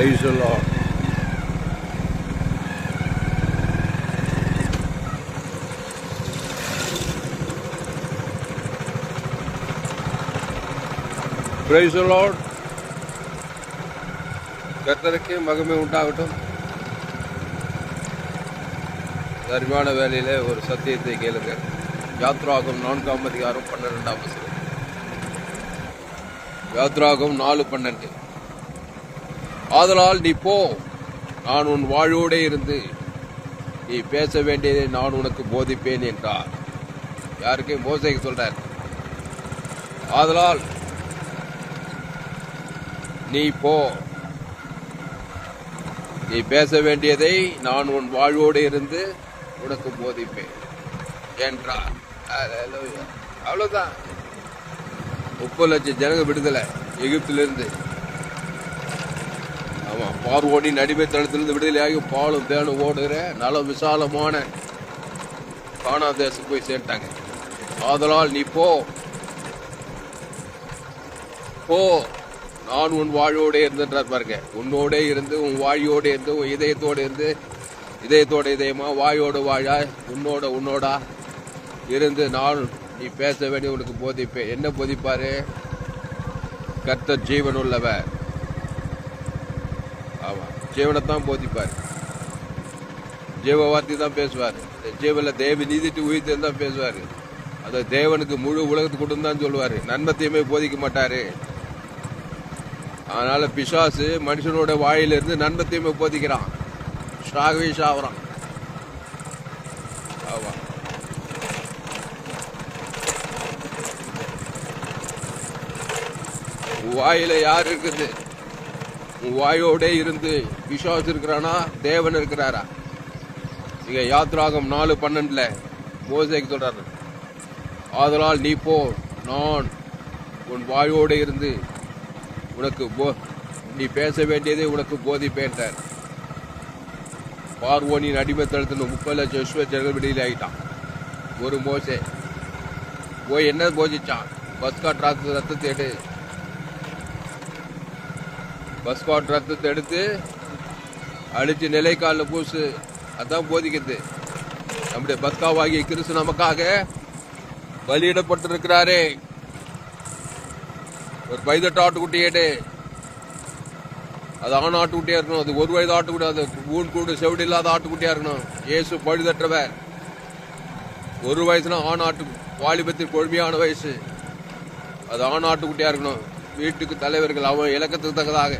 Praise the Lord. Praise Lord கத்தருக்கு மகிமை உண்டாகட்டும். தர்மான வேலையில் ஒரு சத்தியத்தை கேளுங்க. யாத்ராகம் நான்காம் அதிகாரம் பன்னிரெண்டாம் வசனம். யாத்ராகம் நாலு பன்னெண்டு. ஆதலால் நீ போ. நான் உன் வாழ்வோடே இருந்து நீ பேச வேண்டியதை நான் உனக்கு போதிப்பேன் என்றார். யாருக்கு? மோசைக்கு சொல்றார். ஆதலால் நீ போ. நீ பேச வேண்டியதை நான் உன் வாழ்வோடு இருந்து உனக்கு போதிப்பேன் என்றார். Hallelujah. அவ்வளவுதான். முப்பது லட்சம் ஜனங்க விடுதலை எகிப்திலிருந்து. பார்வோடி நடிமை தளத்திலிருந்து விடுதலையாகி பாலும் தேனும் ஓடுகிற நல்ல விசாலமான கானா தேசம் போய் சேர்ந்தாங்க ஆதலால் நீ போ. போ. நான் உன் வாழ்வோடே இருந்துன்றார் பாருங்க. உன்னோடே இருந்து உன் வாழியோடு இருந்து உன் இதயத்தோடு இருந்து இதயத்தோட இதயமா வாயோட வாழா உன்னோட உன்னோடா இருந்து நான் நீ பேச வேண்டிய உனக்கு போதிப்பேன். என்ன போதிப்பாரு? கர்த்தர் ஜீவன் உள்ளவன் ஆமா. ஜீவனைத்தான் போதிப்பார் ஜீவ வார்த்தை தான் பேசுவார். ஜீவனில் தேவி நீதிட்டு உயிர்த்து தான் பேசுவார். அதை தேவனுக்கு முழு உலகத்துக்கு கொடுன்னு தான் சொல்லுவார். நன்மத்தையுமே போதிக்க மாட்டார். அதனால் பிசாசு மனுஷனோட வாயிலிருந்து நன்மத்தையுமே போதிக்கிறான். ஷாகவே ஷாவறான் ஆமாம் வாயில யார் இருக்குது? உன் வாயோட இருந்து விசுவாசிருக்கிறானா இருக்கிறானா தேவன் இருக்கிறாரா? இங்க யாத்ராகம் நாலு பன்னெண்டுல மோசைக்கு சொல்றாரு. ஆதலால் நீ போ நான் உன் வாயோட இருந்து உனக்கு போ- நீ பேச வேண்டியதை உனக்கு போதிப்பேன்ட்டார் பார்வோனின் அடிமைத்தளத்தில் முப்பது லட்சம் விஸ்வ ஜனங்கள் ஆகிட்டான் ஒரு மோசே. போய் என்ன போதிச்சான்? பஸ்கா ரத்த ரத்தத்தை எடு. பஸ்காட் ரத்தத்தை எடுத்து அடிச்சு நிலைக்காலில் பூசு. அதான் போதிக்குது நம்முடைய பஸ்காவாகிய கிறிஸ்து நமக்காக பலியிடப்பட்டிருக்கிறாரே. ஒரு பைதட்டு ஆட்டுக்குட்டி எடு. அது ஆண் ஆட்டுக்குட்டியா இருக்கணும் அது ஒரு வயது ஆட்டுக்குட்டி அது ஊன் கூடு செவிடு இல்லாத ஆட்டுக்குட்டியா இருக்கணும். இயேசு பழுதற்றவர். ஒரு வயசுனா ஆண் ஆட்டு வாலிபத்தில் கொழுமையான வயசு. அது ஆண் ஆட்டுக்குட்டியா இருக்கணும். வீட்டுக்கு தலைவர்கள் அவன் இலக்கத்துக்கு தக்கதாக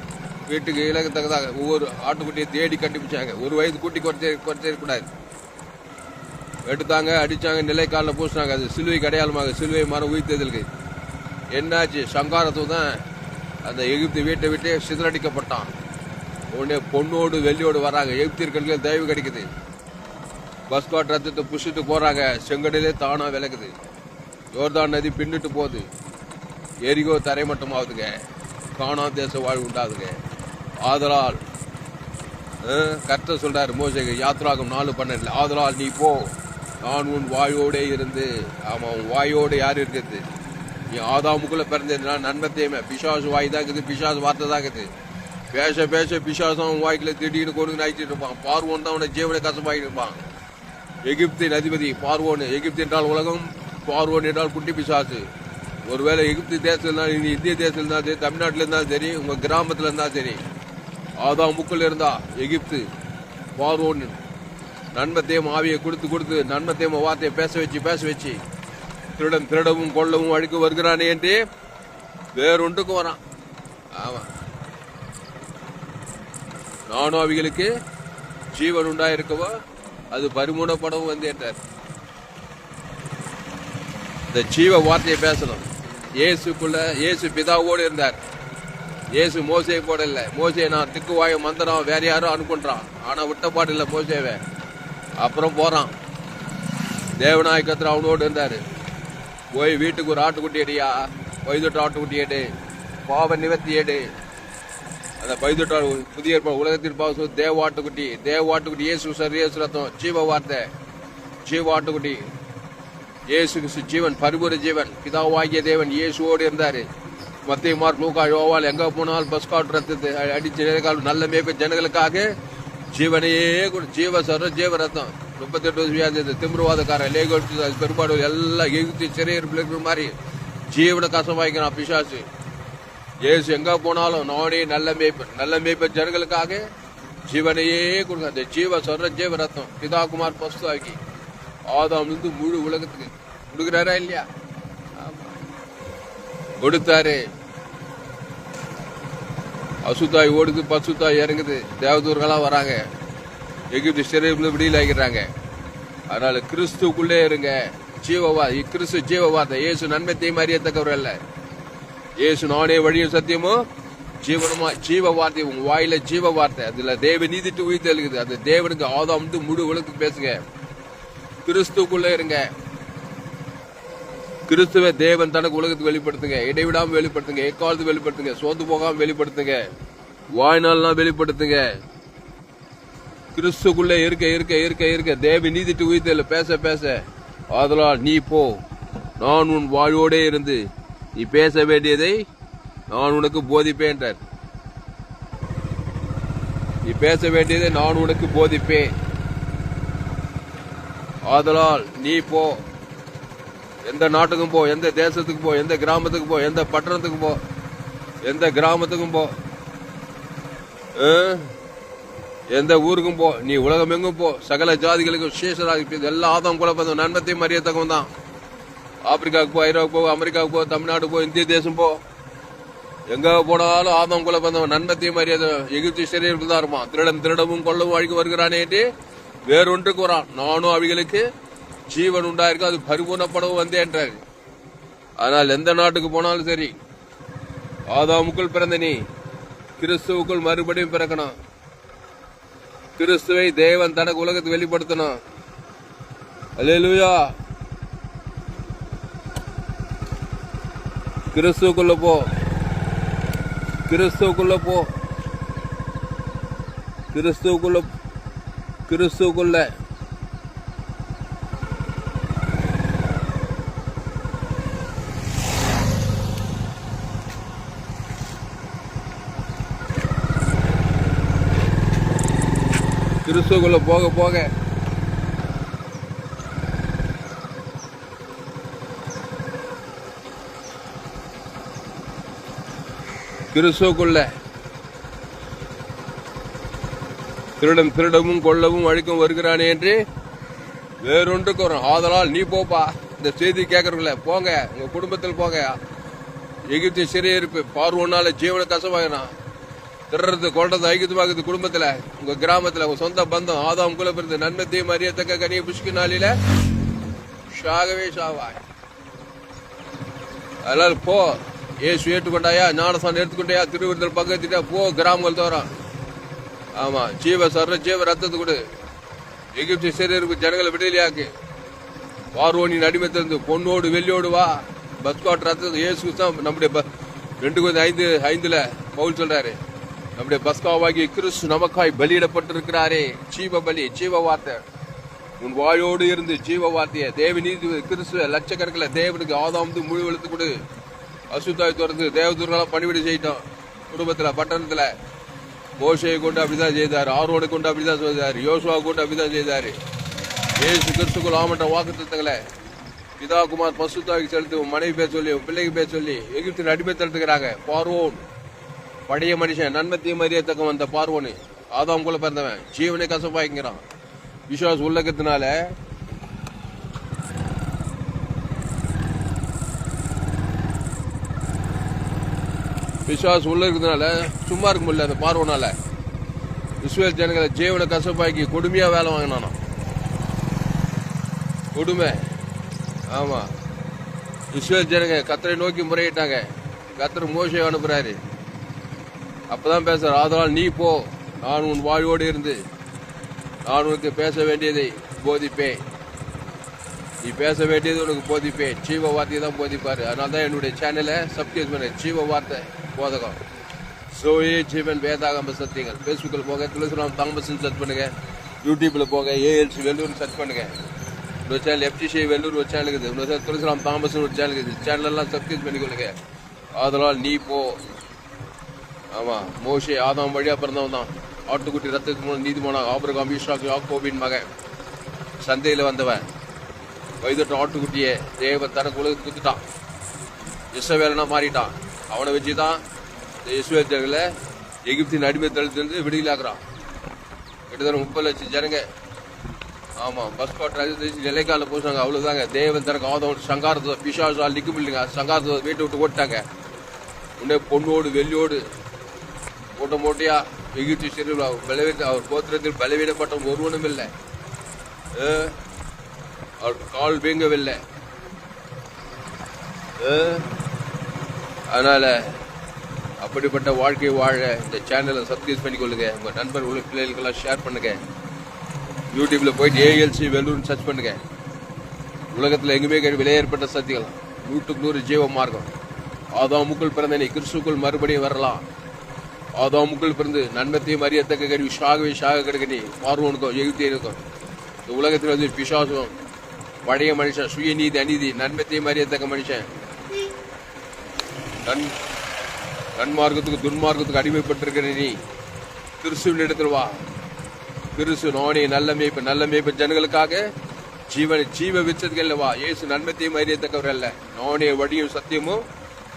வீட்டுக்கு இலக்கத்தக்கதாக ஒவ்வொரு ஆட்டுக்குட்டியை தேடி கண்டுபிடிச்சாங்க. ஒரு வயது கூட்டி குறைச்சே குறைச்சிருக்கூடாது எடுத்தாங்க அடித்தாங்க நிலைக்காலில் பூசினாங்க. அது சிலுவை கடையாளமாக சிலுவை மரம் உயிர்த்ததற்கு என்னாச்சு? சங்காரத்து தான் அந்த எகிப்து வீட்டை விட்டே சிதறடிக்கப்பட்டான். உடனே பொண்ணோடு வெள்ளியோடு வராங்க. எகிப்தியர்களுக்கு தயவு கிடைக்குது. பஸ்காட் ரத்தத்தை புஷிட்டு போகிறாங்க செங்கடலே தானாக விளக்குது யோர்தான் நதி பின்னுட்டு போகுது. எரிகோ தரைமட்டமாகுதுங்க காணா தேச வாழ்வு உண்டாகுதுங்க. ஆதலால் கர்த்த சொல்கிறார் சொல்றாரு மோசைக்கு யாத்ராகம் நாலு பன்னெண்டுல ஆதலால் நீ போ. நான் உன் வாயோடே இருந்து ஆமா உன் வாயோடு யார் இருக்குது நீ ஆதாமுக்குள்ள பிறந்ததுனா தேமை பிசாசு வாய் தான் இருக்குது பிசாசு வார்த்தை தான் இருக்குது பேச பேச பிசாசம் அவன் வாய்க்குள்ள திடீர்னு கொண்டு ஆயிட்டு இருப்பான். பார்வோன் தான் அவனை ஜீவனை கசமாயிட்டு இருப்பான். எகிப்தின் அதிபதி பார்வோன். எகிப்து என்றால் உலகம் பார்வோன் என்றால் குட்டி பிசாசு. ஒருவேளை எகிப்து தேசத்துல இருந்தா நீ இந்திய தேசத்தில் இருந்தா சரி தமிழ்நாட்டில் இருந்தால் சரி உங்கள் கிராமத்தில் இருந்தால் சரி ஆதாம் முக்கில் இருந்தா எகிப்து பார்வோன் நன்மத்தையும் ஆவியை கொடுத்து கொடுத்து நன்மத்தையும் வார்த்தையை பேச வச்சு பேச வச்சு திருடன் திருடவும் கொள்ளவும் அழிக்க வருகிறானே என்று வேறொன்றுக்கு வரான். ஆமாம் நானும் அவைகளுக்கு ஜீவன் உண்டாயிருக்கவோ அது பரிமூடப்படவும் வந்து என்றார். இந்த ஜீவ வார்த்தையை பேசணும். இயேசுக்குள்ள இயேசு பிதாவோடு இருந்தார். இயேசு மோசையை போட இல்லை. மோசையை நான் திக்குவாய மந்திரம் வேற யாரும் அனுப்புன்றான். ஆனால் விட்டப்பாடு இல்லை மோசேவை. அப்புறம் போகிறான் தேவநாயகத்தில் அவனோடு இருந்தார். போய் வீட்டுக்கு ஒரு ஆட்டுக்குட்டி அடியா பைதொட்டு ஆட்டுக்குட்டி எடு. பாவ நிவர்த்தி எடு. அந்த பைதொட்டால் புதிய உலகத்தின் பாவ தேவ ஆட்டுக்குட்டி. தேவ ஆட்டுக்குட்டி இயேசு சரி இயேசு ரத்தம். ஜீவ வார்த்தை. ஜீவ ஆட்டுக்குட்டி. இயேசு கிறிஸ்து ஜீவன் பரிபூர ஜீவன். பிதாவாகிய தேவன் இயேசுவோடு இருந்தார். மத்திய மார்க் லூக்கா யோவால் எங்க போனாலும் பஸ் காட்டுறது ரத்தத்தை அடிச்சு நிலைக்கால் நல்ல மேய்ப்பு ஜனங்களுக்காக ஜீவனையே கொடு. ஜீவ சர ஜீவ ரத்தம். முப்பத்தெட்டு வியாதி திமிரவாதக்காரன் லேகோட்டு பெரும்பாடு எல்லாம் எகுத்தி சிறையிருப்பில் மாதிரி ஜீவனை கசமாய்க்கிறான் பிசாசு. இயேசு எங்க போனாலும் நானே நல்ல மேய்ப்பன். நல்ல மேய்ப்பன் ஜனங்களுக்காக ஜீவனையே கொடுங்க. அந்த ஜீவ சொல்ற ஜீவ ரத்தம். பிதாகுமார் பஸ்து ஆக்கி ஆதாம் முழு உலகத்துக்கு கொடுக்குறாரா இல்லையா? கொடுத்தாரு. அசுத்தாய் ஓடுது பசுத்தாய் இறங்குது. தேவதூர்களாம் வராங்க. எகிப்து சிறையில் விடியில் ஆகிறாங்க அதனால கிறிஸ்துக்குள்ளே இருங்க. ஜீவவா கிறிஸ்து ஜீவவாத இயேசு நன்மை அறியத்தக்கவர் அல்ல. இயேசு நானே வழியும் சத்தியமும் ஜீவனமா ஜீவ வார்த்தை உங்க வாயில ஜீவ வார்த்தை அதுல தேவ நீதிட்டு உயிர் தெளிக்குது. அது தேவனுக்கு ஆதாம் வந்து முழு உலகத்துக்கு பேசுங்க. கிறிஸ்துக்குள்ள இருங்க. கிறிஸ்துவ தேவன் தனக்கு உலகத்துக்கு வெளிப்படுத்துங்க. இடைவிடாமல் வெளிப்படுத்துங்க. எக்காலத்து வெளிப்படுத்துங்க. சோந்து போகாமல் வெளிப்படுத்துங்க. வாய்நாள்லாம் வெளிப்படுத்துங்க. கிறிஸ்துக்குள்ளே இருக்க இருக்க இருக்க இருக்க. தேவி நீதிட்டு உயிர்த்தல பேச பேச. அதனால் நீ போ. நான் உன் வாழ்வோடே இருந்து நீ பேச வேண்டியதை நான் உனக்கு போதிப்பேன் என்றார். நீ பேச வேண்டியதை நான் உனக்கு போதிப்பேன். ஆதலால் நீ போ. எந்த நாட்டுக்கும் போ எந்த தேசத்துக்கு போ எந்த கிராமத்துக்கு போ எந்த பட்டணத்துக்கு போ எந்த கிராமத்துக்கும் போ. எந்த ஊருக்கும் போ நீ உலகம் எங்கும் போ. சகல ஜாதிகளுக்கும் விசேஷராக எல்லா ஆதம் கூட நன்மத்தையும் அறியத்தக்கம் தான். ஆப்பிரிக்காவுக்கு போ ஐரோப்பா போ அமெரிக்காவுக்கு போ தமிழ்நாடு போ இந்திய தேசம் போ. எங்க போனாலும் ஆதம் குல நன்மத்தையும் மரியாதை எகிப்து சிறையில் தான் இருப்பான் திருடன் திருடவும் கொள்ளவும் அழிக்க வருகிறானே என்று வேறொன்றுக்கு வரான் நானும் அவைகளுக்கு ஜீவன் உண்டாயிருக்கும் அது பரிபூர்ணப்படவும் வந்தேன்றார் ஆனால் எந்த நாட்டுக்கு போனாலும் சரி ஆதாமுக்குள் பிறந்த நீ கிறிஸ்துவுக்குள் மறுபடியும் பிறக்கணும். கிறிஸ்துவை தேவன் தனக்கு உலகத்தை வெளிப்படுத்தணும். அலையலூயா கிறிஸ்துவுக்குள்ள போ. கிறிஸ்துவுக்குள்ள போ. கிறிஸ்துக்குள்ள கிறிஸ்துக்குள்ள. கிறிஸ்துக்குள்ள போக போக. கிறிஸ்துக்குள்ள. திருடன் திருடவும் கொள்ளவும் அழிக்கும் வருகிறானே என்று வேறொன்றுக்கு வரும் ஆதலால் நீ போப்பா. இந்த செய்தி கேட்கறவங்கள போங்க. உங்க குடும்பத்தில் போங்க. எகிப்து சிறையிருப்பு பார்வோனால ஜீவன கசமாகணும் திருடுறது கொள்றது ஐக்கியமாகுது குடும்பத்துல. உங்க கிராமத்துல உங்க சொந்த பந்தம் ஆதாம் குல பிறந்து நன்மை தீம் அறியத்தக்க கனிய புஷ்கு நாளில ஷாகவே ஷாவாய். அதனால போ. ஏசு ஏற்றுக்கொண்டாயா? ஞானசான் எடுத்துக்கொண்டாயா? திருவிருந்தல் பக்கத்திட்டா போ. கிராமங்கள் தோறான் ஆமா ஜீவ சர்ற ஜீவ ரத்தத்தை கொடு. எகிப்து சிறையிருப்பு ஜனங்களை விடுதலையாக்கு. பார்வோனின் அடிமத்திலிருந்து பொண்ணோடு வெள்ளியோடு வா. பஸ்காட் ரத்தத்தை இயேசு தான் நம்முடைய ப- ரெண்டு கொஞ்சம் ஐந்து ஐந்துல பவுல் சொல்றாரு. நம்முடைய பஸ்காவாகிய கிறிஸ்து நமக்காய் பலியிடப்பட்டிருக்கிறாரே. ஜீவ பலி ஜீவ வார்த்தை. உன் வாயோடு இருந்து ஜீவ வார்த்தையை தேவ நீதி கிறிஸ்துவ லட்சக்கணக்கில் தேவனுக்கு ஆதாம் முழு வெளுத்து கொடு. அசுத்தாய் திறந்து தேவதூர்களாக பணிவிடை செய்யிட்டோம் குடும்பத்தில் பட்டணத்தில். மோசையை கொண்டு அப்படிதான் செய்தார் ஆரோனை கொண்டு அப்படிதான் செய்தார் யோசுவா கொண்டு அப்படிதான் செய்தார். ஏசு கிறிஸ்துக்குள் ஆமட்ட வாக்கு தத்தங்களை பிதா குமார் பசுத்தாக்கி செலுத்தி உன் மனைவி பேர் சொல்லி உன் பிள்ளைக்கு பேர் சொல்லி எகிப்தின் அடிமை தடுத்துக்கிறாங்க பார்வோன். பழைய மனுஷன் நன்மத்தையும் அறியத்தக்க வந்த பார்வோனு. ஆதாம் கூட பிறந்தவன் ஜீவனை கசப்பாய்க்கிறான் விஸ்வாஸ் உள்ளக்கத்தினால விசுவாச உள்ள இருக்கிறதுனால சும்மா இருக்க முடியல அந்த பார்வனால. இஸ்ரேல் ஜனங்களை ஜீவனை கசப்பாக்கி கொடுமையா வேலை வாங்கினானோ. கொடுமை. ஆமா. இஸ்ரேல் ஜனங்க கத்தரை நோக்கி முறையிட்டாங்க. கத்தர் மோசை அனுப்புறாரு. அப்பதான் பேசுற அதனால் நீ போ. நான் உன் வாழ்வோடு இருந்து நான் உனக்கு பேச வேண்டியதை போதிப்பேன். நீ பேச வேண்டியது உனக்கு போதிப்பேன். ஜீவ வார்த்தையை தான் போதிப்பாரு. அதனால தான் என்னுடைய சேனலை சப்ஸ்கிரைப் பண்ணேன் ஜீவ வார்த்தை போதகம். சோயே ஜீவன் வேதாகம சத்தியங்கள். ஃபேஸ்புக்கில் போக துளசிராம் தாமசன் சர்ச் பண்ணுங்க. யூடியூப்ல போக ஏஎல்சி வெள்ளூர் சர்ச் பண்ணுங்க. இன்னொரு சேனல் எஃப்டிசி வெள்ளூர் ஒரு சேனல் இருக்குது. இன்னொரு சேனல் துளசிராம் தாமசன் ஒரு சேனல் இருக்குது. சேனல்லாம் சப்ஸ்கிரைப் பண்ணிக்கொள்ளுங்க. அதனால் நீ போ. ஆமா மோஷே ஆதாம் வழியா பிறந்தவன் தான். ஆட்டுக்குட்டி ரத்தத்துக்கு மூலம் நீதிமான ஆபிரகாம் ஈஷாக் யாக்கோபின் மகன். சந்தையில வந்தவன். வயதட்ட ஆட்டுக்குட்டியை தேவன் தனக்கு உலகத்துக்கு குத்துட்டான் இசவேலனா மாறிட்டான். அவனை வச்சு தான் இந்த இஸ்ரேல் எகிப்தின் அடிமைத்தளத்திலிருந்து விடுதலாக்குறான் கிட்டத்தட்ட முப்பது லட்சம் ஜனங்க. ஆமாம் பஸ் பாட்டு நிலைக்கால போச்சாங்க. அவ்வளோதாங்க தேவன் தனக்கு ஆதவன் சங்காரத்தை பிஷாசா நிக்க சங்காரத்தை வீட்டை விட்டு ஓட்டாங்க. உடனே பொண்ணோடு வெள்ளியோடு மூட்டை மூட்டையா எகிப்தி சிறுவா பலவீன அவர் கோத்திரத்தில் பலவீனப்பட்ட ஒருவனும் இல்லை. அவர் கால் வீங்கவில்லை. அதனால் அப்படிப்பட்ட வாழ்க்கையை வாழ இந்த சேனலை சப்ஸ்கிரைப் பண்ணிக்கொள்ளுங்க. உங்கள் நண்பர் உள்ள பிள்ளைகளுக்கெல்லாம் ஷேர் பண்ணுங்க. யூடியூப்பில் போயிட்டு ஏஎல்சி வெல்லூர்னு சர்ச் பண்ணுங்க. உலகத்தில் எங்குமே விலை விலையேற்பட்ட சக்திகள் நூற்றுக்கு நூறு ஜீவ மார்க்கம். ஆதாமுக்குள் பிறந்த நீ கிறிஸ்துக்குள் மறுபடியும் வரலாம். ஆதாமுக்குள் பிறந்து நன்மத்தையும் அறியத்தக்க கருவி ஷாகவே ஷாக கிடக்க நீ. பார்வோனுக்கும் எகிப்தியனுக்கும். இந்த உலகத்தில் வந்து பிசாசும் பழைய மனுஷன் சுயநீதி அநீதி நன்மத்தையும் அறியத்தக்க மனுஷன். நன் நன்மார்க்கத்துக்கு துன்மார்க்கத்துக்கு அடிமைப்பட்டிருக்கிற நீ கிறிஸ்துவின் இடத்துல வா. கிறிஸ்து நோனி நல்ல மேய்ப்பு நல்ல மேய்ப்பு ஜனங்களுக்காக ஜீவனை ஜீவ விச்சதுக்கு வா. இயேசு நன்மத்தையும் அறியத்தக்கவர் அல்ல. நோனே வழியும் சத்தியமும்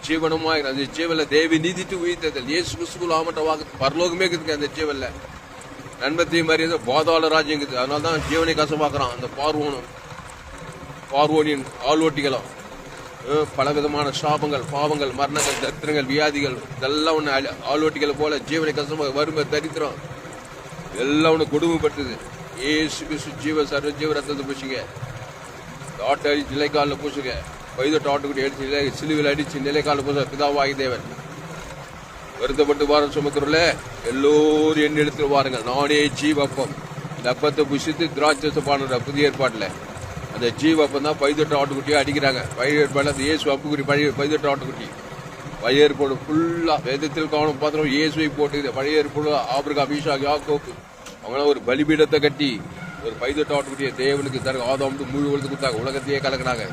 ஜீவனமாக அந்த ஜீவனில் தேவி நீதிட்டு உயிர்த்ததில் இயேசு கிறிஸ்துக்குள் ஆமட்ட வாக்கு பரலோகமே இருக்குது அந்த ஜீவனில். நன்மத்தையும் அறியது பாதாள ராஜ்யம் இருக்குது. அதனால தான் ஜீவனை கசமாக்குறான் அந்த பார்வோனும் பார்வோனியின் ஆள்வோட்டிகளும் பலவிதமான சாபங்கள் பாவங்கள் மரணங்கள் தத்திரங்கள் வியாதிகள் இதெல்லாம் ஒன்று ஆள்வோட்டிகளை போல ஜீவனை கஷ்டமாக வறுமை தரித்திரம் எல்லாம் ஒன்று கொடுமைப்பட்டது ஏசு பிசு ஜீவ சர்வ ஜீவ ரத்தத்தை பூசிங்க. ஆட்டை அடிச்சு நிலைக்காலில் பூசுங்க. வயது ஆட்டுக்குட்டி அடிச்சு நிலை சிலுவில் அடிச்சு நிலைக்காலில் பூச பிதாவாகி தேவன். வருத்தப்பட்டு வாரம் சுமக்கிறோம்ல எல்லோரும் என் எடுத்து வாருங்கள். நானே ஜீவப்பம் இந்த அப்பத்தை புசித்து திராட்சை பாடுற புதிய ஏற்பாட்டில். அந்த ஜீவப்பம் தான் பைதொட்ட ஆட்டுக்குட்டியை அடிக்கிறாங்க. பழைய ஏற்பாடில் அந்த இயேசு அம்புக்குடி பழைய பைதொட்ட ஆட்டுக்குட்டி. பழைய ஏற்பாடு ஃபுல்லாக வேதத்தில் கவனம் பார்த்துறோம் இயேசுவை போட்டு பழைய ஏற்பாடு ஆபிரகா அபிஷா யாக்கோக்கு அவங்களாம் ஒரு பலிபீடத்தை கட்டி ஒரு பைதொட்ட ஆட்டுக்குட்டியை தேவனுக்கு தர ஆதாம் முழு உலகத்துக்கு கொடுத்தாங்க. உலகத்தையே கலக்குனாங்க.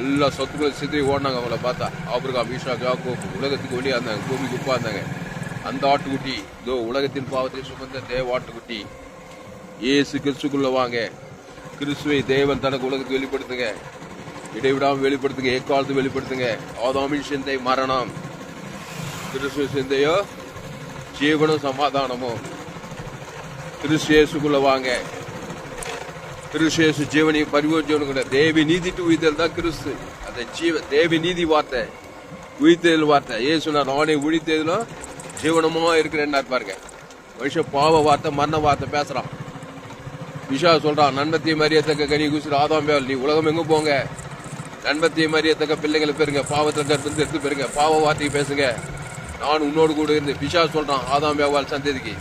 எல்லா சொத்துக்களும் சிதறி ஓடினாங்க அவங்கள பார்த்தா. ஆபிரகா அபிஷா யாக்கோக்கு உலகத்துக்கு வெளியே அந்த பூமிக்கு உப்பா அந்த ஆட்டுக்குட்டி இதோ உலகத்தின் பாவத்தை சுமந்த தேவ ஆட்டுக்குட்டி இயேசு கிறிஸ்துக்குள்ளே வாங்க. கிறிஸ்துவை தேவன் தனக்கு உலகத்துக்கு வெளிப்படுத்துங்க. இடைவிடாமல் வெளிப்படுத்துங்க எக்காலத்து வெளிப்படுத்துங்க. ஆதாமின் சிந்தை மரணம். கிறிஸ்துவ சிந்தையோ ஜீவனும் சமாதானமோ. கிறிஸ்து வாங்க. கிறிஸ்து ஜீவனை பரிவோஜன தேவி நீதி டு உயிர்த்தல் தான் கிறிஸ்து. அந்த ஜீவ தேவி நீதி வார்த்தை உயிர்த்தல் வார்த்தை. ஏசுனா நானே உழித்ததிலும் ஜீவனமாக இருக்கிறேன்னு பாருங்க. மனுஷன் பாவ வார்த்தை மரண வார்த்தை பேசுகிறான் விஷா சொல்றான் நன்மத்தையும் மரியத்தக்க கனி குசி ஆதாம் வேல் நீ உலகம் எங்க போங்க. நன்மத்தையும் மரியத்தக்க பிள்ளைகளை பெறுங்க பாவத்தை கற்பிந்து எடுத்து பெறுங்க பாவ வார்த்தையை பேசுங்க. நான் உன்னோடு கூட இருந்து பிஷா சொல்றான் ஆதாம் வேவால் சந்ததிக்கு.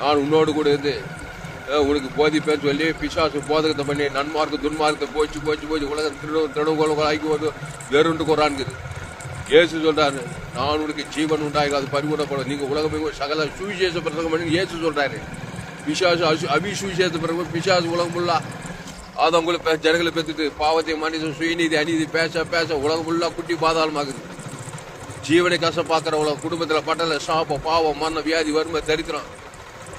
நான் உன்னோடு கூட இருந்து உனக்கு போதிப்பேன்னு சொல்லி பிசாசு போதகத்தை பண்ணி நன்மார்க்கு துன்மார்க்கத்தை போச்சு போச்சு போச்சு உலகம் திருடு திருடம் ஆக்கி ஒரு வெறுண்டு கொறான்குது இயேசு சொல்றாரு நான் உனக்கு ஜீவன் உண்டாகாது பரிபூர்ணப்படும் நீங்க உலகம் சகல சுவிசேஷ பிரசங்கம் பண்ணி இயேசு சொல்றாரு. பிசாசு அசு- அபிசுவிசேஷ பிறகு பிசாசு உலகம் ஃபுல்லா ஆதவங்களை பே ஜனங்களை பெற்றுட்டு பாவத்தை மனிதன் சுயநீதி அநீதி பேச பேச உலகம் ஃபுல்லாக குட்டி பாதாளமாகுது ஜீவனை கசப்பாக்குற உலகம் குடும்பத்தில் பட்டல சாபம் பாவம் மரணம் வியாதி வறுமை தரித்திரம்.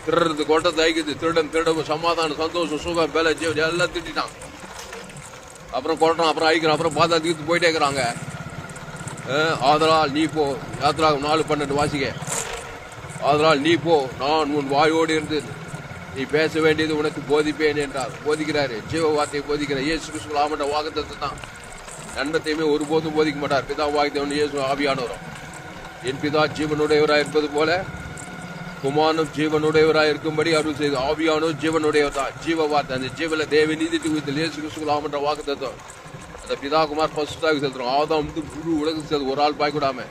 திருடுறது கொட்டை தைக்குது திருடன் திருடம் சமாதானம் சந்தோஷம் சுகம் பேல ஜீவன் எல்லாம் திட்டான் அப்புறம் கொட்டணும் அப்புறம் அழிக்கிறோம் அப்புறம் பாதா தீர்த்து போயிட்டே இருக்கிறாங்க. ஆதலால் நீ போ யாத்ரா நாலு பன்னெண்டு வாசிக்க. ஆதலால் நீ போ நான் உன் வாயோடு இருந்து நீ பேச வேண்டியது உனக்கு போதிப்பேன் என்றார். போதிக்கிறாரு. ஜீவ வார்த்தையை போதிக்கிறார் இயேசு கிறிஸ்து ஆமன்ற வாக்குத்தத்தை தான். நன்மத்தையுமே ஒருபோதும் போதிக்க மாட்டார். பிதா வாக்கித்தவன் இயேசு ஆவியானவரும். என் பிதா ஜீவனுடையவராக இருப்பது போல குமாரனும் ஜீவனுடையவராக இருக்கும்படி அருள் செய்து ஆவியானோ ஜீவனுடையவர் தான். ஜீவ வார்த்தை அந்த ஜீவல தேவ நீதி குறித்து இயேசு கிறிஸ்து ஆமன்ற வாக்குத்தத்தம். அந்த பிதா குமார் பசுத்தாக செலுத்துறோம். ஆதாம் வந்து முழு உலகத்துக்கு சேர்த்து ஒரு ஆள் பாய்க்கூடாம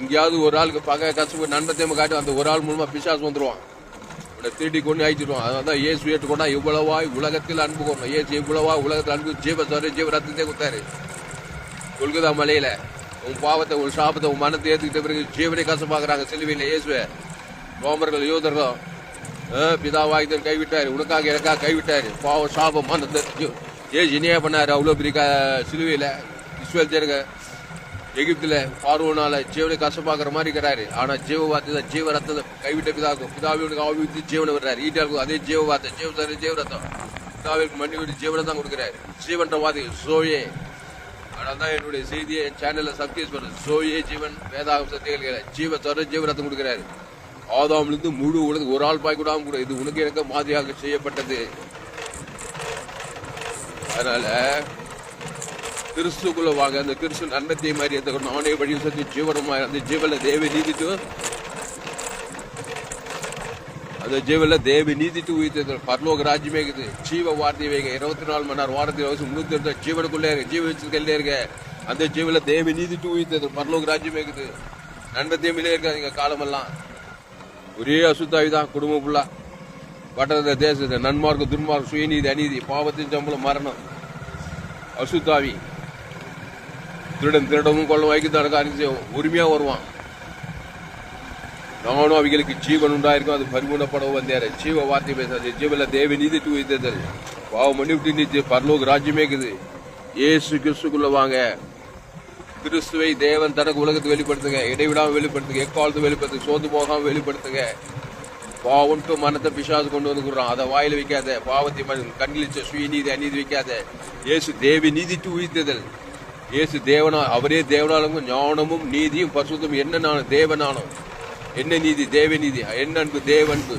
எங்கேயாவது ஒரு ஆளுக்கு பகை கஷ்டப்பட்டு நண்பத்தையும் காட்டி அந்த ஒரு ஆள் மூலமாக பிசாசு வந்துடுவான் திருடி கொண்டு அழிச்சிருவோம் அதான் இயேசு ஏற்றுக்கொண்டா இவ்வளவாய் உலகத்தில் அன்பு கொண்டோம் இயேசு இவ்வளவா உலகத்தில் அன்பு ஜீவ சாரு ஜீவ கொடுத்தாரு. கொள்குதா மலையில உன் பாவத்தை உன் சாபத்தை உன் மனத்தை ஏற்றுக்கிட்ட பிறகு ஜீவனை கசப்பாக்குறாங்க. சிலுவையில் இயேசுவை. ரோமர்கள் யோதர்கள் பிதாவாயுதன் கைவிட்டார். உனக்காக எனக்காக கைவிட்டார். பாவம் சாபம் மனத்தை ஜீ- ஏசு இனியா பண்ணார். அவ்வளோ பெரிய சிலுவையில். சிலுவையில இஸ்ரேல் எகிப்துல பார்வனால ஜீவனை கசப்பாக்குற மாதிரி இருக்கிறாரு. ஆனா ஜீவ வார்த்தை தான் ஜீவ ரத்தத்தை கைவிட்ட பிதாக்கும் பிதாவினுக்கு ஆவித்து ஜீவனை விடுறாரு. ஈட்டாளுக்கும் அதே ஜீவ வார்த்தை ஜீவ தர ஜீவ ரத்தம் பிதாவிற்கு மண்ணி விட்டு ஜீவனை தான் கொடுக்குறாரு. ஜீவன்ற வாதி சோயே அதனால தான் என்னுடைய செய்தியை என் சேனல்ல சப்ஸ்கிரைப் பண்ணுறது சோயே ஜீவன் வேதாகம் சத்தியங்கள் ஜீவ தர ஜீவ ரத்தம் கொடுக்குறாரு. ஆதாமிலிருந்து முழு உலகம் ஒரு ஆள் பாய் கூடாமல் கூட இது உனக்கு எனக்கு மாதிரியாக செய்யப்பட்டது. அதனால கிறிஸ்துக்குள்ள வாங்க. அந்த கிறிஸ்து நன்மத்தை மாதிரி அந்த நானே வழி சத்தி ஜீவனமாக அந்த ஜீவன தேவ நீதிட்டு அந்த ஜீவன தேவி நீதிட்டு உயிர்த்தது பரலோக ராஜ்யமே இருக்குது. ஜீவ வார்த்தை வைங்க. இருபத்தி நாலு மணி நேரம் வாரத்தில் வயசு முன்னூத்தி இருந்த ஜீவனுக்குள்ளே இருக்கு ஜீவ இருக்க அந்த ஜீவன தேவி நீதிட்டு உயிர்த்தது பரலோக ராஜ்யமே இருக்குது. நன்மத்தையுமே இருக்காதுங்க காலமெல்லாம். ஒரே அசுத்தாவி தான் குடும்பம் ஃபுல்லா வட்டத தேசத்தை நன்மார்க்கு துன்மார்க்கு சுயநீதி அநீதி பாவத்தின் சம்பளம் மரணம். அசுத்தாவி திருடன் திருடவும் கொள்ள வைக்க காரியம் உரிமையா வருவான். நானும் அவைகளுக்கு ஜீவன் உண்டாயிருக்கும். அது பரிமூணப்படவும் வந்தார். ஜீவ வார்த்தை பேசாது. ஜீவல தேவ நீதி தூய்த்தல் பாவம் பண்ணி விட்டு நீதி பரலோக ராஜ்யமே இருக்குது. ஏசு கிறிஸ்துக்குள்ள வாங்க. கிறிஸ்துவை தேவன் தனக்கு உலகத்தை வெளிப்படுத்துங்க. இடைவிடாமல் வெளிப்படுத்துங்க. எக்காலத்தை வெளிப்படுத்துங்க சோர்ந்து போகாமல் வெளிப்படுத்துங்க. பாவன்ட்டு மனத்தை பிசாசு கொண்டு வந்து கொடுறான். அதை வாயில வைக்காத. பாவத்தை மன- சுய சுயநீதி அநீதி வைக்காத. இயேசு தேவி நீதி டு உயிர்த்ததல் இயேசு தேவனா அவரே தேவனாலும் ஞானமும் நீதியும் பரிசுத்தமும். என்ன நானும் தேவனானும் என்ன நீதி? தேவ நீதி. என்ன அன்பு? தேவ அன்பு.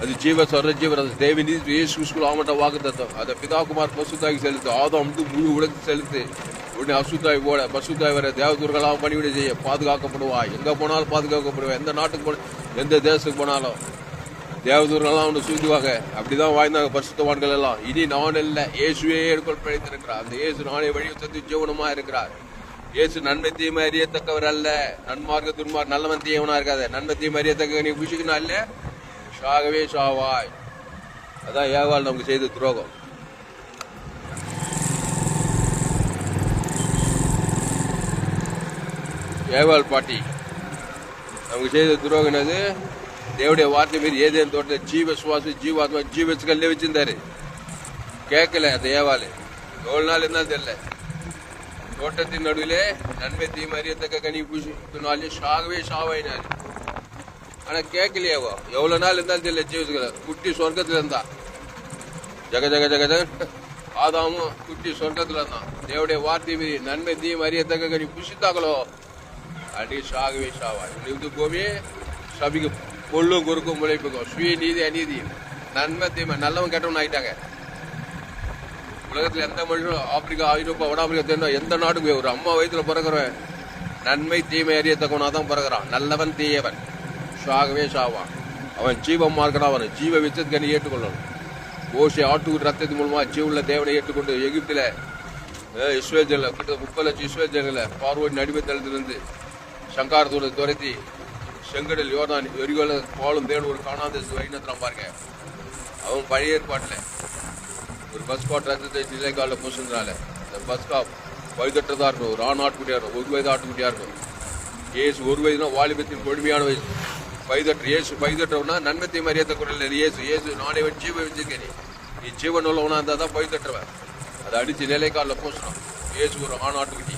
அது ஜீவ சொர அது தேவ நீதி. இயேசு கிறிஸ்துவுக்கு ஆமட்ட வாக்கு தத்தம் அதை பிதாகுமார் பசுத்தாகி செலுத்து. ஆதம் வந்து முழு உலகத்து செலுத்து. உடனே அசுத்தாய் போட பசுத்தாய் வர தேவதூர்களாக பணிவிட செய்ய பாதுகாக்கப்படுவாய். எங்கே போனாலும் பாதுகாக்கப்படுவா எந்த நாட்டுக்கு போன எந்த தேசத்துக்கு போனாலும். தேவதூர்களெல்லாம் ஒன்று சூழ்ந்துவாங்க அப்படிதான் வாழ்ந்தாங்க பரிசுத்தவான்கள் எல்லாம் இனி நான் இல்லை இயேசுவே எடுக்கொள் பிழைத்திருக்கிறார். அந்த இயேசு நானே வழியை சந்தி ஜீவனமா இருக்கிறார். இயேசு நன்மை தீமை அறியத்தக்கவர் அல்ல. நன்மார்க்க துன்மார் நல்லவன் தீயவனா இருக்காத. நன்மை தீமை அறியத்தக்க நீ குஷிக்கணும் அல்ல? ஷாகவே ஷாவாய் அதான் ஏவாள் நமக்கு செய்த துரோகம். ஏவாள் பாட்டி நமக்கு செய்த துரோகம் என்னது? தேவடைய வார்த்தை மீறி ஏதேன் தோட்டத்தை ஜீவ சுவாசம் ஜீவாத்மா ஜீவச்சுக்கல்லே வச்சிருந்தாரு கேட்கல அந்த ஏவாள் எவ்வளவு நாள் இருந்தாலும் தெரியல தோட்டத்தின் நடுவிலே நன்மை தீமை அறியத்தக்க கனி பூசினாலே ஷாகவே ஷாவாயினாரு ஆனா கேட்கலையாவோ எவ்வளவு நாள் இருந்தாலும் தெரியல ஜீவத்துக்களை குட்டி சொர்க்கத்துல இருந்தா ஜக ஜக ஜக ஜக ஆதாமும் குட்டி சொர்க்கத்துல இருந்தான் தேவடைய வார்த்தை மீறி நன்மை தீமை அறியத்தக்க கனி புசித்தாங்களோ அடி ஷாகவே ஷாவா இது போவே சபிக்கு பொல்லும் குறுக்கும் முளைப்புக்கும். சுய நீதி அநீதி. நன்மை தீமை. நல்லவன் கெட்டவன் ஆயிட்டாங்க. உலகத்தில் எந்த மனுஷனும் ஆப்பிரிக்கா ஐரோப்பா வட ஆப்பிரிக்கா தென்ன எந்த நாட்டுக்கு ஒரு அம்மா வயிற்றுல பிறக்கிறவன் நன்மை தீமை அறியத்தக்கவனா தான் பிறகுறான் நல்லவன் தீயவன். ஷாகவே ஷாவான் அவன் ஜீவம் இருக்கிறான் அவன் ஜீவ விச்சத்துக்கு ஏற்றுக்கொள்ளணும். ஓஷி ஆட்டுக்குடி ரத்தத்தின் மூலமாக ஜீவுள்ள தேவனை ஏற்றுக்கொண்டு எகிப்தில் அஹ், இஸ்ரேல் ஜனல கிட்ட முப்பது லட்சம் இஸ்ரேல் பார்வோடி நடிமை தளத்திலிருந்து சங்காரத்தோடு துரத்தி செங்கடல் யோர்தான் எரிகோல பாலும் தேடு ஒரு காணாத வைநத்திரம் பாருங்க. அவன் பழைய ஏற்பாட்டில். ஒரு பஸ் காட் ரத்தத்தை நிலைக்காலில் பூசுனால அந்த பஸ் காப் வயதற்றதா இருக்கும். ஒரு ஆண் ஆட்டுக்குட்டியாக இருக்கும். ஒரு வயது ஆட்டுக்குட்டியாக இருக்கும். ஏசு ஒரு வயதுனா வாலிபத்தின் கொடுமையான வயசு வயதற்ற இயேசு பைதற்றவனா? நன்மத்தை மரியாதை குரல் இயேசு இயேசு நானே வச்சு ஜீவன் வச்சிருக்கேன் நீ. ஜீவன் உள்ளவனா இருந்தால் தான் பைதற்றவன். அதை அடித்து நிலைக்காலில் பூசணும் இயேசு ஒரு ஆண் ஆட்டுக்குட்டி.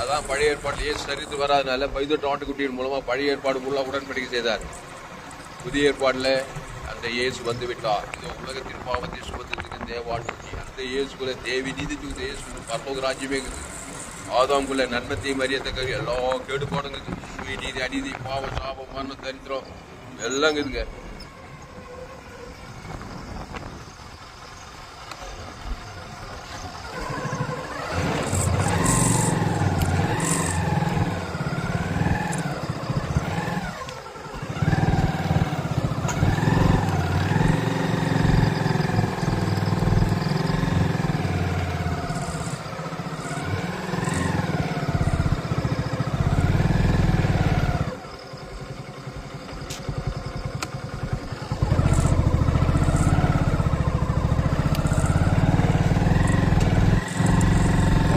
அதான் பழைய ஏற்பாட்டிலேயே சரித்து வராதனால வயதற்ற ஆட்டுக்குட்டியின் மூலமாக பழைய ஏற்பாடு ஃபுல்லாக உடன்படிக்கை செய்தார். புதிய ஏற்பாடில் அந்த இயேசு வந்து விட்டார் இது உலகத்தின் பாவத்தை சுபத்திற்கு தேவாட்சி அந்த இயேசுக்குள்ள தேவி நீதி இயேசு பரலோக ராஜ்யமே இருக்குது. ஆதாம்குள்ள நன்மத்தையும் அறியத்தக்க எல்லா கேடுபாடுங்க இருக்குது நீதி அநீதி பாவம் சாபம் மரணம் தரித்திரம் எல்லாம் இருக்குதுங்க.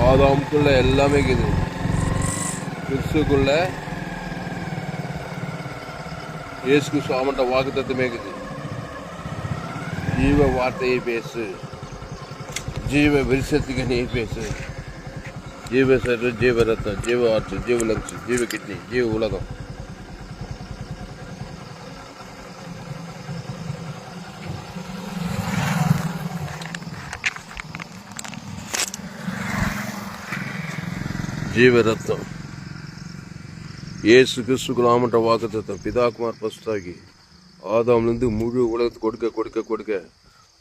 ஆதாமுக்குள்ள எல்லாமே இருக்குது. கிறிஸ்துக்குள்ள இயேசு கிறிஸ்து அவன்கிட்ட வாக்கு தத்துவமே இருக்குது. ஜீவ வார்த்தையை பேசு. ஜீவ விருஷத்துக்கு நீ பேசு. ஜீவ சரு ஜீவ ரத்தம் ஜீவ ஆற்று ஜீவ லங்ஸ் ஜீவ கிட்னி ஜீவ உலகம். ஜீவ ரத்தம் இயேசு கிறிஸ்துக்கு நாமன்ற வாக்குத்தத்தம் பிதாகுமார் பசுத்தாகி ஆதாம்லேருந்து முழு உலகத்துக்கு கொடுக்க கொடுக்க கொடுக்க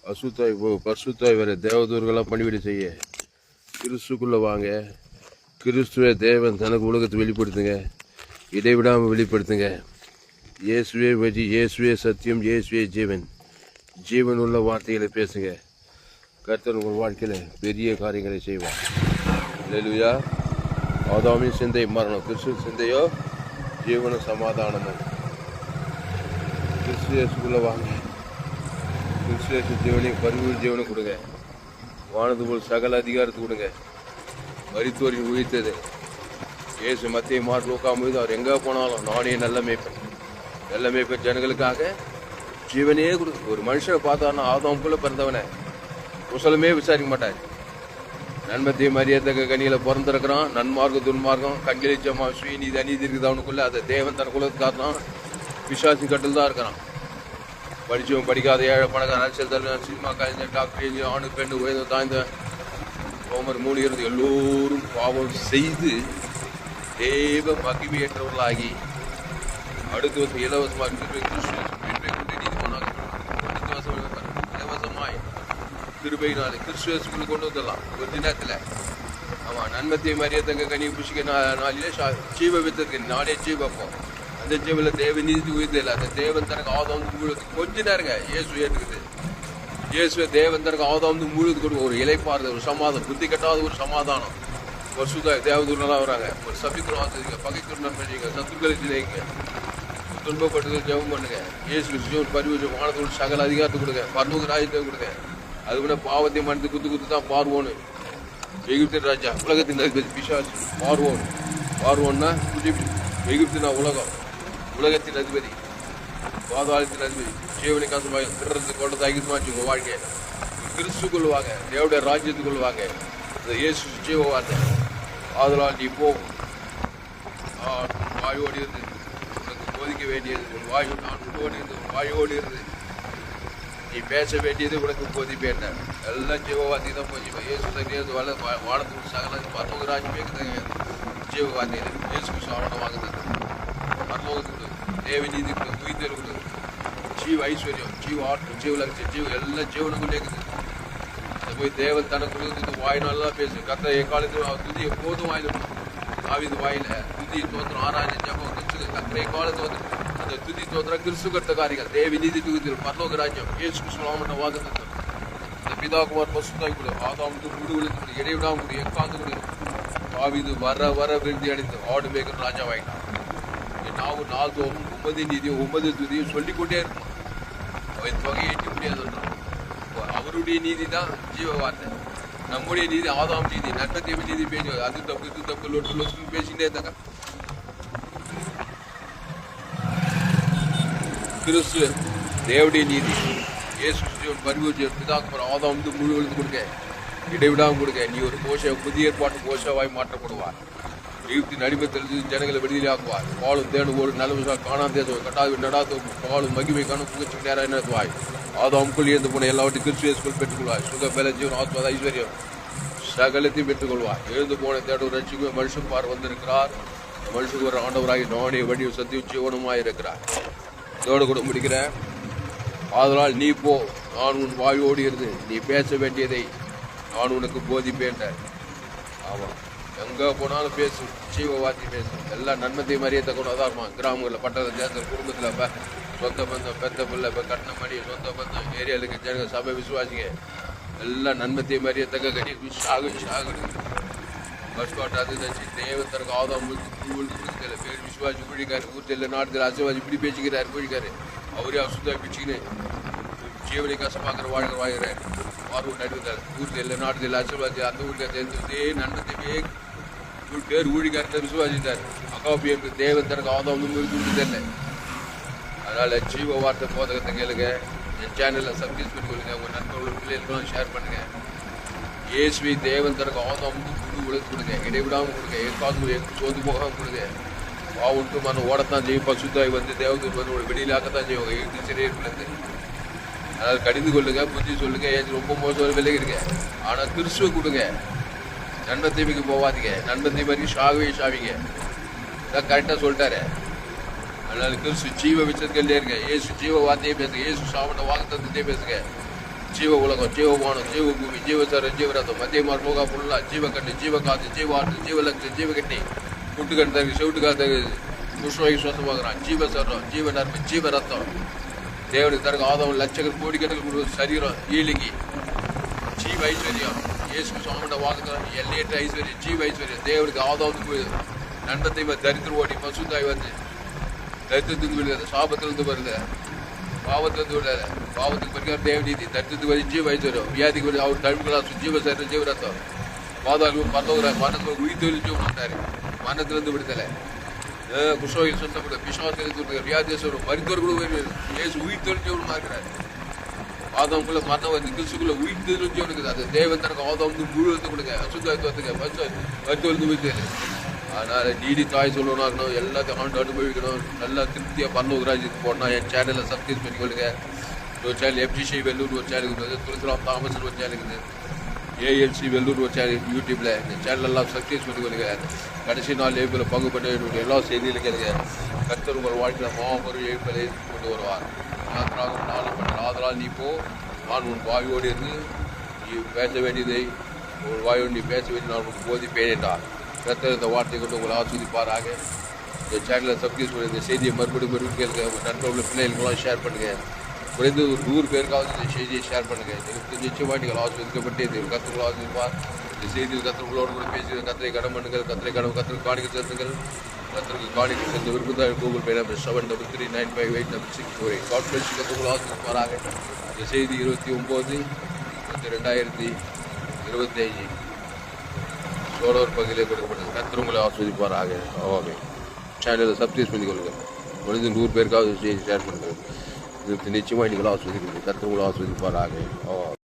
அசுத்தாய் பசுத்தாய் வர தேவதூர்களாக பணிவிடை செய்ய கிறிஸ்துக்குள்ளே வாங்க கிறிஸ்துவே தேவன் தனக்கு உலகத்தை வெளிப்படுத்துங்க இடைவிடாமல் வெளிப்படுத்துங்க இயேசுவே வழி இயேசுவே சத்தியம் இயேசுவே ஜீவன் ஜீவன் உள்ள வார்த்தைகளை பேசுங்க கர்த்தன் உங்கள் வாழ்க்கையில் பெரிய காரியங்களை செய்வார். இல்லையா ஆதாமின் சிந்தை மரணம். கிறிஸ்து சிந்தையோ ஜீவன சமாதானமும் கிறிஸ்து இயேசுக்குள்ளே வாங்க. கிறிஸ்து இயேசு ஜீவனையும் பரிவு ஜீவனும் கொடுங்க. வானது போல் சகல அதிகாரத்தை கொடுங்க. மருத்துவரின் உயிர்த்தது. இயேசு மத்திய மார்க் லோக்காமது அவர் எங்கே போனாலும் நானே நல்ல மேய்ப்பேன். நல்ல மேய்ப்பேன் ஜனங்களுக்காக ஜீவனையே கொடுக்கு ஒரு மனுஷனை பார்த்தாருன்னா ஆதாமுக்குள்ள பிறந்தவனை. குசலமே விசாரிக்க மாட்டார். நன்மத்திய மரியாதக கனியில பிறந்திருக்கிறோம். நன்மார்க்கம் துன்மார்க்கம் கங்கிலிச்சமா ஸ்ரீநீதி அநீதி இருக்குது அவனுக்குள்ள அதை தேவன் தன் குலத்துக்காரனான் விசுவாசி கட்டில் தான் இருக்கிறான். படிச்சவன் படிக்காத ஏழை பணக்கார அரசியல் தலைவர் சினிமா கலைஞர் டாக்டர் இன்ஜினியர் ஆணு பெண்ணு உயர்ந்த தாய்ந்த ஓமர் மூணு இருந்து எல்லோரும் பாவம் செய்து தேவ மகிமையற்றவர்களாகி அடுத்து வந்து இலவசமாக கிருபை கிறிஸ்து கிருபை கொண்டு நீதிமானாக அடுத்த வசனம் என்ன பாருங்க? இலவசமாய் கிருபையினாலே கிறிஸ்துவசுக்குள்ள கொண்டு வந்துடலாம். ஒரு தினத்தில் ஆமாம் நன்மத்தை மரியாதங்க கனி புஷிக்க நாளிலே ஜீவ வித்திருக்கு நாளே ஜீவப்போம் அந்த ஜீவில் தேவ நீதி உயிர்த்தில்லை அந்த தேவன் தனக்கு ஆதம் முழுவது கொஞ்ச நேரங்க இயேசு ஏற்றுக்குது இயேசுவை தேவன் தனக்கு வந்து முழுவது கொடுக்க ஒரு இலைப்பாறுது ஒரு சமாதானம் புத்தி கட்டாத ஒரு சமாதானம். ஒரு சுத தேவதூர்லாம் வராங்க. ஒரு சபிக்குறம் ஆசிரிங்க பகைக்குறம் பண்ணுறீங்க சத்துக்களை சிதைங்க துன்பப்பட்டது ஜெபம் பண்ணுங்க. இயேசு பரிவு வானத்தோடு சகல அதிகாரத்தை கொடுங்க. பரலோக ராஜ்யத்தை கொடுங்க. அது கூட பாவத்தை மனித குத்து குத்து தான் பார்வோன்னு எகிப்து ராஜா உலகத்தின் அதிபதி பிசாசு பார்வோன். பார்வோன்னா குடிப்பு நான் உலகம். உலகத்தின் அதிபதி பாதாளத்தின் அதிபதி ஜீவனை காசமாக திருறது கொண்டது அகிதமாச்சு உங்கள் வாழ்க்கையை. கிறிஸ்துக்குள் வாங்க தேவடைய ராஜ்யத்துக்குள் வாங்க இந்த இயேசு ஜீவ வார்த்தை ஆதலால் நீ போ. ஆ, வாயோடு இருந்து உனக்கு போதிக்க வேண்டியது ஒரு வாயு நான் உன்னோடு இருந்து வாயோடு இருந்து. நீ பேச வேண்டியது உனக்கு போதிப்பேன் எல்லாம் ஜீவவாதி தான் போச்சு இயேசு தெரியாது வள வானத்துக்கு சகல பரலோகராஜ் மேற்கு ஜீவவாதி இயேசு சாவண வாங்குறது பரலோகத்துக்கு தேவ நீதிக்கு உயிர்த்தலுக்கு ஜீவ ஐஸ்வர்யம் ஜீவ ஆற்று ஜீவ லட்சியம் ஜீவ எல்லாம் ஜீவனுக்கும் இருக்குது இதை போய் தேவன் தனக்கு கொடுத்து வாய் பேசு. கத்த எக்காலத்தில் அவர் துதி எப்போதும் வாயில் ஆவிது வாயில துதி தோத்திரம் ஆராய்ச்சி ஜபம் கிறிஸ்து கத்திரை காலத்து வந்து அந்த துதி தோத்திரம் கிறிஸ்து கர்த்த காரிகள் தேவி நீதி துகுத்தில் பரலோக ராஜ்யம் இயேசு கிறிஸ்துவாமன்ற வாக்குத்தத்தம் இந்த பிதாகுமார் பசுத்தாய் கூட ஆதாமுக்கு விடுதலை கொடு இடைவிடாம கொடு எக்காந்து கொடு ஆவிது வர வர விருதி அடைந்து ஆடு மேய்க்கிற ராஜாவாயிட்டான் என் நாவு நாள் தோறும் உமது நீதியும் உமது துதியும் சொல்லிக்கொண்டே இருக்கும் அவன் தொகையை எட்ட முடியாதுன்றான் அவருடைய நீதி தான் ஜீவ வார்த்தை நம்முடைய நீதி ஆதாம் நீதி நன்மத்தேவி நீதி பேசி அது தப்பு இது தப்பு லொட்டு லொட்டு பேசிட்டே இருந்தாங்க கிறிஸ்து தேவடைய நீதி ஏசு கிறிஸ்துவின் பரிவு பிதாக்கு ஆதம் வந்து முழு எழுந்து கொடுக்க இடைவிடாமல் கொடுக்க நீ ஒரு கோஷ புதிய ஏற்பாட்டு கோஷவாய் மாற்றப்படுவார் எகிப்தின் அடிமத்தில் ஜனங்களை விடுதலையாக்குவார் பாலும் தேடும் ஒரு நல்ல காணாத தேசம் கட்டாது நடாத்து பாலும் மகிமை காணும் புகழ்ச்சி நேரம் நடத்துவாய் ஆதாமுக்குள் இருந்து போன எல்லாவற்றையும் கிறிஸ்துவேஸ்குள் பெற்றுக்கொள்வாய். சுக பல ஜீவன் ஆத்மத ஐஸ்வர்யம் சகலத்தையும் பெற்றுக்கொள்வார் எழுந்து போன தேடும் ரட்சிக்கும் மனுஷன் பார் வந்திருக்கிறார். மனுஷன் ஒரு ஆண்டவராகி நானே வடிவ சத்தியம் ஜீவனுமாய் இருக்கிறார். இதோடு கூட முடிக்கிறேன். ஆதலால் நீ போ. நான் உன் வாயோடு இருந்து நீ பேச வேண்டியதை நான் உனக்கு போதிப்பேன் ஆமாம். எங்கே போனாலும் பேசு. ஜீவவாதி பேசு. எல்லாம் நன்மத்தையும் மாதிரியே கூட தான் இருப்பான் கிராமங்களில் பட்டத்தில் சேர்ந்த குடும்பத்தில் இப்போ சொந்த பந்தம் பெத்த பிள்ளை இப்போ கட்டின மணி சொந்த பந்தம் ஏரியாவுக்கு ஜனங்க சபை விசுவாசிங்க. எல்லாம் நன்மத்தையும் மரியாதை கட்டி சாகு விஷாக பஸ் பாட்டு அது தச்சு தேவத்தருக்கு ஆதாம் முழுத்து முழுத்து பேர் விசுவாசி குழிக்காரு தெரியல நாட்டுல அசைவாசி இப்படி பேசிக்கிறார் குழிக்காரு அவரே அசுத்தா பிச்சுக்கின்னு ஜீவனை கஷ்டமாக்கிற வாழ்கிற வாழ்கிறார். பார்வூர் தெரியல நாடு தெரியல அசைவாசி அந்த ஊருக்கு தெரிஞ்சதே நன்மத்தையே ஊழிக்கார் பேர் ஊழிக்காரத்தை அக்கா அகாபியம் தேவன் தனக்கு ஆதாம் முழுத்து தெரியல. அதனால ஜீவ வார்த்தை போதகத்தை கேளுங்க. என் சேனலில் சப்ஸ்கிரைப் பண்ணி கொள்ளுங்க உங்கள் நண்பர்கள் பிள்ளைகளுக்கும் ஷேர் பண்ணுங்க. இயேசுவை தேவன் தனக்கு ஆதாம் குழு உழைத்து கொடுங்க. இடைவிடாமல் கொடுங்க. ஏற்காது சோந்து போகாமல் கொடுங்க. பாவுண்டு மன ஓடத்தான் செய்யும். பசுத்தாய் வந்து தேவதூர் வெளியிலாக்கத்தான் செய்வாங்க எழுத்து சிறையிலிருந்து அதாவது கடிந்து கொள்ளுங்க புத்தி சொல்லுங்க ஏன் ரொம்ப மோசம் விலகிருங்க ஆனால் கிறிஸ்துவ கொடுங்க. நன்மை தீமைக்கு போகாதீங்க நன்மை தீமைக்கு ஷாகவே ஷாவிங்க இதான் கரெக்டாக சொல்லிட்டாரு. அதனால கிறிஸ்து ஜீவ விச்சத்துக்கல்லே இருங்க. ஏசு ஜீவ வார்த்தையே பேசுங்க. ஏசு சாப்பிட்ட வாக்குத்தத்தையே பேசுங்க. ஜீவ உலகம் ஜீவ வானம் ஜீவ பூமி ஜீவசரம் ஜீவரத்தம் மத்திய மார்போகா புல்லா ஜீவ கண்ணு ஜீவ காத்து ஜீவ ஆற்று ஜீவ லட்சம் ஜீவ கண்ணி. புட்டு கண் தருக்கு செவிட்டு காத்து புஷ்வாய்க்கு ஜீவ சரம் ஜீவ நர்ம ஜீவ ரத்தம் தேவனுக்கு தருக்கு ஆதவன் லட்சங்கள் கணக்கு கொடுக்குற சரீரம் ஈலிக்கு ஜீவ ஐஸ்வர்யம் இயேசு சுவாமியோட வாக்குறான் எல்லையற்ற ஐஸ்வர்யம் ஜீவ ஐஸ்வர்யம் தேவனுக்கு ஆதவனுக்கு நன்மத்தை தரித்திர ஓடி பசுத்தாய் வந்து தரித்திரத்துக்கு விடுதலை சாபத்திலிருந்து வருது பாவத்திலிருந்து விடுதலை பாவத்துக்கு பரிகாரம் தேவ நீதி தரித்திரத்துக்கு வரி ஜீவ ஐஸ்வர்யம் வியாதிக்கு வரி அவர் தழுவுகளா ஜீவ சரீரம் ஜீவ ரத்தம் பாதாளு பரலோகிற மனத்தில் உயிர் தொழில் மாட்டாரு மரணத்திலிருந்து விடுதலை. குஷோயில் சொந்தப்பட பிசாசிலிருந்து வியாதேஸ்வரம் மருத்துவர் கூட இயேசு உயிர் தொழில் இருக்கிறார் ஆதவங்குள்ள மரணம் வந்து கிறிஸ்துக்குள்ள உயிர் தெரிஞ்சவனுக்கு இருக்குது. அது தேவன் தனக்கு ஆதம் வந்து முழுவதும் கொடுங்க. அசுத்தாயத்துவத்துக்கு மருத்துவருந்து உயிர் அதனால் நீடி தாய் சொல்லணும் இருக்கணும் எல்லாத்தையும் ஆண்டு அனுபவிக்கணும் நல்லா திருப்தியாக பரலோகராஜுக்கு போடணும் என் சேனலை சப்ஸ்கிரைப் பண்ணிக்கொள்ளுங்க ஒரு சேனல் எஃப்டிசி வெல்லூர் ஒரு சேனல் இருக்குது துளசிராம் தாமஸ் ஒரு சேனல் இருக்குது ஏஎல்சி வெள்ளூர் சேனல் யூடியூப்ல இந்த சேனலெல்லாம் சக்ஸஸ் பண்ணி பண்ணிக்கொள்ளுங்க கடைசி நாள் எழுப்பில் பங்கு பண்ண எல்லா செய்தியிலும் கேளுங்க. கர்த்தர் உங்கள் வாழ்க்கையில் மாபெரும் எழுப்பலை கொண்டு வருவார். யாத்திராக நாளும் பண்ண ஆதலால் நீ போ. நான் உன் வாயோடு இருந்து நீ பேச வேண்டியதை உன் வாயோடு நீ பேச வேண்டிய நான் உனக்கு போதிப்பேன் என்றார். கர்த்தர் இந்த வார்த்தை கொண்டு உங்களை ஆஸ்வதிப்பாராக இந்த சேனலை சப்ஸ்கிரைப் பண்ணி இந்த செய்தியை மறுபடியும் மறுபடியும் கேளுங்க. உங்கள் நண்பர்கள் பிள்ளைகளுக்கெல்லாம் ஷேர் பண்ணுங்கள் குறைந்து ஒரு நூறு பேருக்காவது இந்த செய்தியை ஷேர் பண்ணுங்க. எனக்கு நிச்சயமாக நீங்கள் ஆஸ்வதிக்கப்பட்டு இந்த கத்திரங்கள் ஆஸ்வதிப்பார் இந்த செய்தியில் கத்திரங்களோடு கூட பேசுகிற கத்திரை கடன் பண்ணுங்கள் கத்திரை கடன் கத்திர காணிக்க சேர்த்துங்கள் கத்திற்கு காணிக்க சேர்ந்த விருப்பம் Google Pay number seven double three nine five eight double six four eight God bless கத்திரங்கள் ஆஸ்வதிப்பாராக இந்த செய்தி இருபத்தி ஒம்பது இருபத்தி ரெண்டாயிரத்தி இருபத்தி ஐந்து சோழர் பகுதியிலே கொடுக்கப்பட்டது. கத்திரங்களை ஆஸ்வதிப்பாராக ஆவாமே சேனலை சப்ஸ்கிரைப் பண்ணிக்கொள்ளுங்க முடிஞ்ச நூறு பேருக்காவது செய்தி ஷேர் பண்ணுங்கள். 肯定境外的个老鼠，那跟我老鼠就把哪个哦。